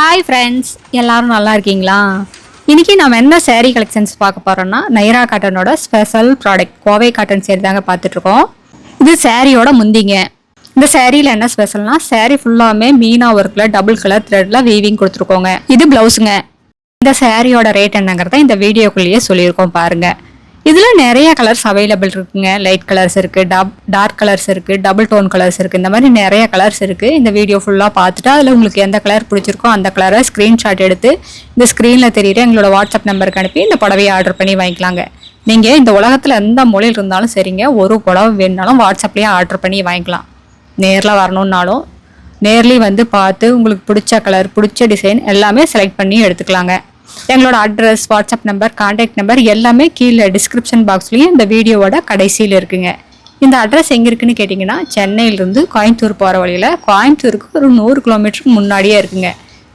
Hi friends எல்லாரும் நல்லா இருக்கீங்களா? இன்றைக்கி நம்ம என்ன சேரீ கலெக்ஷன்ஸ் பார்க்க போகிறோன்னா Naira காட்டனோட special product Kovai cotton saree தாங்க பார்த்துட்ருக்கோம். இது சேரீயோட முந்திங்க. இந்த சேரீயில் என்ன ஸ்பெஷல்னா சேரீ ஃபுல்லாமே மீனா ஒர்க்கில் டபுள் கலர் த்ரெட்டில் வீவிங் கொடுத்துருக்கோங்க. இது ப்ளவுஸுங்க இந்த சேரீயோட ரேட் என்னங்கிறத இந்த வீடியோக்குள்ளேயே சொல்லியிருக்கோம் பாருங்கள் இதில் நிறைய கலர்ஸ் அவைலபிள் இருக்குங்க. லைட் கலர்ஸ் இருக்குது டப் டார்க் கலர்ஸ் இருக்குது டபுள் டோன் கலர்ஸ் இருக்குது இந்த மாதிரி நிறைய கலர்ஸ் இருக்குது இந்த வீடியோ ஃபுல்லாக பார்த்துட்டு அதில் உங்களுக்கு எந்த கலர் பிடிச்சிருக்கோ அந்த கலரை ஸ்க்ரீன்ஷாட் எடுத்து இந்த ஸ்க்ரீனில் தெரியுற எங்களோட வாட்ஸ்அப் நம்பருக்கு அனுப்பி இந்த புடவையை ஆர்டர் பண்ணி வாங்கிக்கலாங்க. நீங்கள் இந்த உலகத்தில் எந்த மொழியில் இருந்தாலும் சரிங்க. ஒரு புடவை வேணுனாலும் வாட்ஸ்அப்லேயே ஆர்டர் பண்ணி வாங்கிக்கலாம். நேரில் வரணுன்னாலும் நேர்லேயும் வந்து பார்த்து உங்களுக்கு பிடிச்ச கலர் பிடிச்ச டிசைன் எல்லாமே செலக்ட் பண்ணி எடுத்துக்கலாங்க. எங்களோட address WhatsApp number contact number எல்லாமே கீழே டிஸ்கிரிப்ஷன் பாக்ஸ்லேயும் இந்த வீடியோவோட கடைசியில் இருக்குங்க. இந்த அட்ரஸ் எங்கே இருக்குன்னு கேட்டிங்கன்னா சென்னையிலேருந்து கோயம்புத்தூர் போகிற வழியில் கோயம்புத்தூருக்கு ஒரு நூறு கிலோமீட்டருக்கு முன்னாடியே இருக்குங்க.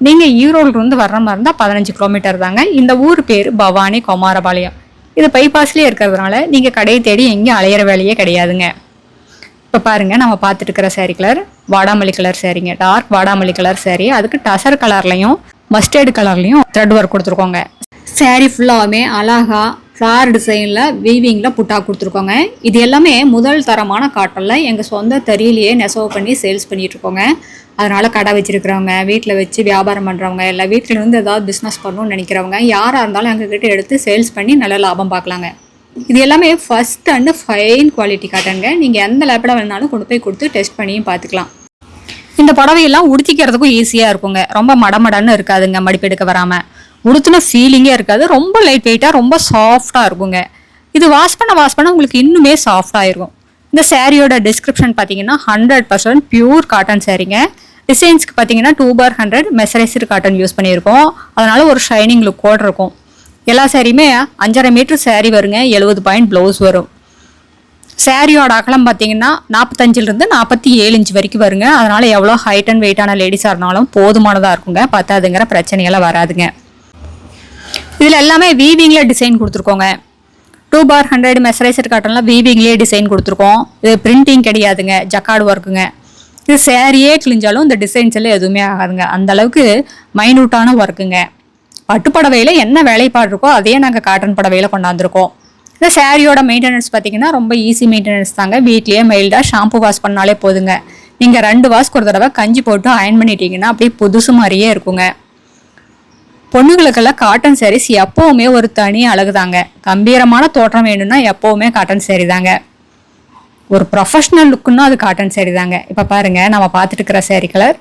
நீங்கள் ஈரோடுலேருந்து வர்ற மாதிரி இருந்தால் பதினஞ்சு கிலோமீட்டர் தாங்க. இந்த ஊர் பேர் பவானி குமாரபாளையம். இது பைபாஸ்லேயே இருக்கிறதுனால நீங்கள் கடையை தேடி எங்கேயும் அலையிற வேலையே கிடையாதுங்க. இப்போ பாருங்கள் நம்ம பார்த்துட்டு இருக்கிற saree கலர் வாடாமல்லி கலர் சாரீங்க டார்க் வாடாமல்லி கலர் சேரீ அதுக்கு டசர் கலர்லையும் மஸ்டர்டு கலர்லையும் த்ரெட் ஒர்க் கொடுத்துருக்கோங்க. சேரீ ஃபுல்லாகவே அழகா ஃப்ளார் டிசைனில் வீவிங்கில் புட்டா கொடுத்துருக்கோங்க. இது எல்லாமே முதல் தரமான காட்டனில் எங்கள் சொந்த தறியிலேயே நெசவு பண்ணி சேல்ஸ் பண்ணிகிட்ருக்கோங்க அதனால் கடை வச்சுருக்கிறவங்க வீட்டில் வச்சு வியாபாரம் பண்ணுறவங்க இல்லை வீட்டில் இருந்து ஏதாவது பிஸ்னஸ் பண்ணணும்னு நினைக்கிறவங்க யாராக இருந்தாலும் எங்ககிட்ட எடுத்து சேல்ஸ் பண்ணி நல்ல லாபம் பார்க்கலாங்க. இது எல்லாமே ஃபஸ்ட் அண்டு ஃபைன் குவாலிட்டி காட்டனுங்க நீங்கள் எந்த லேப்படாக வேணாலும் கொண்டு போய் கொடுத்து டெஸ்ட் பண்ணியும் பார்த்துக்கலாம். இந்த புடவையெல்லாம் உடுத்திக்கிறதுக்கும் ஈஸியாக இருக்குங்க. ரொம்ப மடமடன்னு இருக்காதுங்க மடிப்பெடுக்க வராமல் உடுத்தின ஃபீலிங்கே இருக்காது. ரொம்ப லைட் வெயிட்டாக ரொம்ப சாஃப்டாக இருக்குங்க. இது வாஷ் பண்ண வாஷ் பண்ண உங்களுக்கு இன்னுமே சாஃப்டாக இருக்கும் இந்த சேரீயோட டிஸ்கிரிப்ஷன் பார்த்தீங்கன்னா ஹண்ட்ரட் பர்சன்ட் பியூர் காட்டன் சேரீங்க டிசைன்ஸ்க்கு பார்த்தீங்கன்னா two by hundred mercerised cotton use பண்ணியிருக்கோம். அதனால் ஒரு ஷைனிங் லுக்கோடு இருக்கும் எல்லா சேரீயுமே அஞ்சரை மீட்ரு சேரீ வருங்க. எழுபது பாயிண்ட் ப்ளவுஸ் வரும். சாரியோட அகலம் பார்த்தீங்கன்னா நாற்பத்தஞ்சிலிருந்து நாற்பத்தி ஏழு இன்ச் வரைக்கும் வருங்க. அதனால் எவ்வளோ ஹைட் அண்ட் வெயிட்டான லேடிஸாக இருந்தாலும் போதுமானதாக இருக்குங்க. பத்தாதுங்கிற பிரச்சனையெல்லாம் வராதுங்க. இதில் எல்லாமே வீவிங்கில் டிசைன் கொடுத்துருக்கோங்க. டூ பார் ஹண்ட்ரட் மெசரைசர் காட்டன்லாம் வீவிங்லேயே டிசைன் கொடுத்துருக்கோம். இது பிரிண்டிங் கிடையாதுங்க. ஜக்கார்டு ஒர்க்குங்க இது சேரீயே கிழிஞ்சாலும் இந்த டிசைன்ஸ் எல்லாம் எதுவுமே ஆகாதுங்க. அந்த அளவுக்கு மைனூட்டான ஒர்க்குங்க பட்டு என்ன வேலைப்பாடு இருக்கோ அதையே நாங்கள் காட்டன் படவையில் கொண்டாந்துருக்கோம். இந்த சாரியோட மெயின்டெனன்ஸ் பார்த்தீங்கன்னா ரொம்ப ஈஸி மெயின்டெனன்ஸ் தாங்க. வீட்லேயே மெயில்டாக ஷாம்பு வாஷ் பண்ணாலே போதுங்க. நீங்கள் ரெண்டு வாஷ்க்கு ஒரு தடவை கஞ்சி போட்டு அயன் பண்ணிட்டீங்கன்னா அப்படியே புதுசு மாதிரியே இருக்குங்க. பொண்ணுங்களுக்கெல்லாம் காட்டன் சாரீஸ் எப்போவுமே ஒரு தனி அழகு தாங்க கம்பீரமான தோற்றம் வேணும்னா எப்போவுமே காட்டன் சாரீ தாங்க. ஒரு ப்ரொஃபஷ்னல் லுக்குன்னா அது காட்டன் சாரீ தாங்க. இப்போ பாருங்கள் நம்ம பார்த்துட்டு இருக்கிற saree colour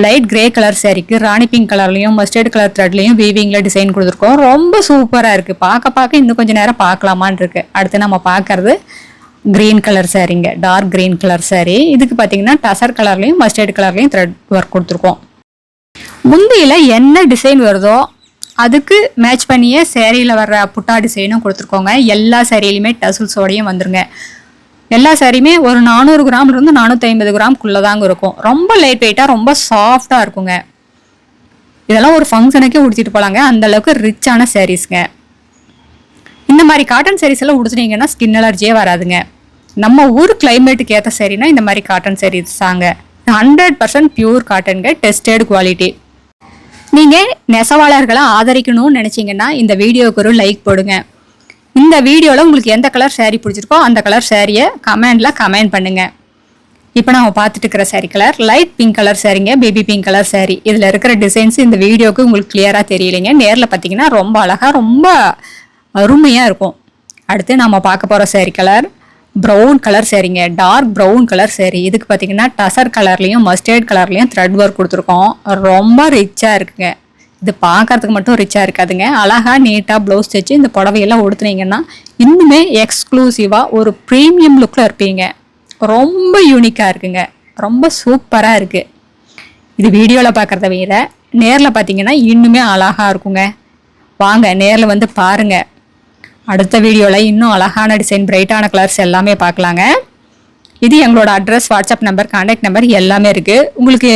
light grey colour சேரீக்கு ராணி பிங்க் கலர்லையும் மஸ்டர்ட் கலர் த்ரெட்லையும் வீவிங்கில் டிசைன் கொடுத்துருக்கோம். ரொம்ப சூப்பராக இருக்குது பார்க்க பார்க்க இன்னும் கொஞ்சம் நேரம் பார்க்கலாமான்னு இருக்கு. அடுத்து நம்ம பார்க்கறது க்ரீன் கலர் சேரீங்க டார்க் க்ரீன் கலர் சேரீ இதுக்கு பார்த்தீங்கன்னா டசர் கலர்லையும் மஸ்டர்ட் கலர்லையும் த்ரெட் ஒர்க் கொடுத்துருக்கோம். முந்தியில் என்ன டிசைன் வருதோ அதுக்கு மேட்ச் பண்ணியே சேரீயில் வர்ற புட்டா டிசைனும் கொடுத்துருக்கோங்க. எல்லா சேரீலையுமே டசில்ஸோடையும் வந்துருங்க. எல்லா சாரியுமே ஒரு நானூறு கிராம்லேருந்து நானூற்றி ஐம்பது கிராம்குள்ளே தாங்க இருக்கும். ரொம்ப லைட் வெயிட்டாக ரொம்ப சாஃப்டாக இருக்குங்க. இதெல்லாம் ஒரு ஃபங்க்ஷனுக்கே உடுத்திட்டு போகலாங்க அந்த அளவுக்கு ரிச்சான சாரீஸ்ங்க இந்த மாதிரி காட்டன் சாரீஸ் எல்லாம் உடுத்துனீங்கன்னா ஸ்கின் அலர்ஜியே வராதுங்க. நம்ம ஊர் கிளைமேட்டுக்கு ஏற்ற சாரீனா இந்த மாதிரி காட்டன் சாரீஸ் தாங்க. ஹண்ட்ரட் பர்சன்ட் பியூர் காட்டனுங்க டெஸ்டட் குவாலிட்டி நீங்கள் நெசவாளர்களை ஆதரிக்கணும்னு நினச்சிங்கன்னா இந்த வீடியோவுக்கு ஒரு லைக் போடுங்க. இந்த வீடியோவில் உங்களுக்கு எந்த கலர் சேரீ பிடிச்சிருக்கோ அந்த கலர் சேரீயை கமெண்டில் கமெண்ட் பண்ணுங்கள் இப்போ நம்ம பார்த்துட்டு இருக்கிற sari colour light pink colour சாரீங்க baby pink colour saree. இதில் இருக்கிற டிசைன்ஸ் இந்த வீடியோவுக்கு உங்களுக்கு கிளியராக தெரியலைங்க. நேரில் பார்த்தீங்கன்னா ரொம்ப அழகாக ரொம்ப அருமையாக இருக்கும். அடுத்து நம்ம பார்க்க போகிற சாரீ கலர் ப்ரௌன் கலர் சேரீங்க டார்க் ப்ரௌன் கலர் சேரீ இதுக்கு பார்த்தீங்கன்னா டசர் கலர்லேயும் மஸ்டர்ட் கலர்லேயும் த்ரெட் ஒர்க் கொடுத்துருக்கோம். ரொம்ப ரிச்சாக இருக்குங்க. இது பார்க்கறதுக்கு மட்டும் ரிச்சாக இருக்காதுங்க. அழகாக நீட்டாக ப்ளவுஸ் தைச்சு இந்த புடவையெல்லாம் உடுத்துனீங்கன்னா இன்னுமே எக்ஸ்க்ளூசிவாக ஒரு ப்ரீமியம் லுக்கில் இருப்பீங்க. ரொம்ப யூனிக்காக இருக்குங்க. ரொம்ப சூப்பராக இருக்குது இது வீடியோவில் பார்க்குறத விட நேரில் பார்த்தீங்கன்னா இன்னுமே அழகாக இருக்குங்க. வாங்க நேரில் வந்து பாருங்கள் அடுத்த வீடியோவில் இன்னும் அழகான டிசைன் பிரைட்டான கலர்ஸ் எல்லாமே பார்க்கலாங்க. இது எங்களோட address WhatsApp number contact number எல்லாமே இருக்குது உங்களுக்கு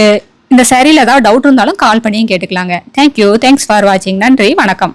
இந்த சரியில் ஏதாவது டவுட் இருந்தாலும் கால் பண்ணியும் கேட்டுக்கலாங்க. தேங்க்யூ தேங்க்ஸ் ஃபார் வாட்சிங் நன்றி. வணக்கம்.